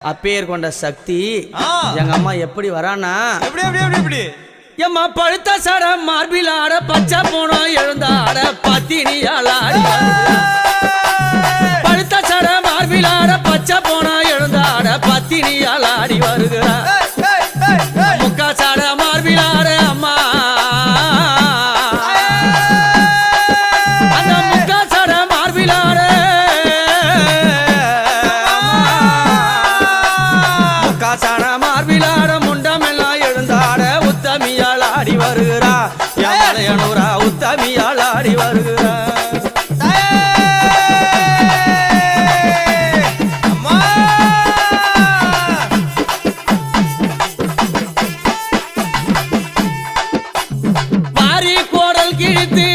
அப்பேர் கொண்ட சக்தி. எங்க அம்மா எப்படி வரானா எப்படி எப்படி எப்படி எப்படி? எம்மா பழுத்த சார மார்பில் ஆட பச்சை போனோம் எழுந்த ஆட பத்தினியால் ஆடி. பழுத்த சார மார்பில் ஆட பச்சை போனோம் எழுந்த ஆட பத்தினியால் ஆடி வருகிறார். முக்கா சட மார்பில் ஆட முண்டாட முண்டமெல்லாம் எழுந்தாட உத்தமியால் ஆடி வருகிறா. யாரையனூரா உத்தமியால் ஆடி வருகிறா. வாரி கோடல் கிழித்து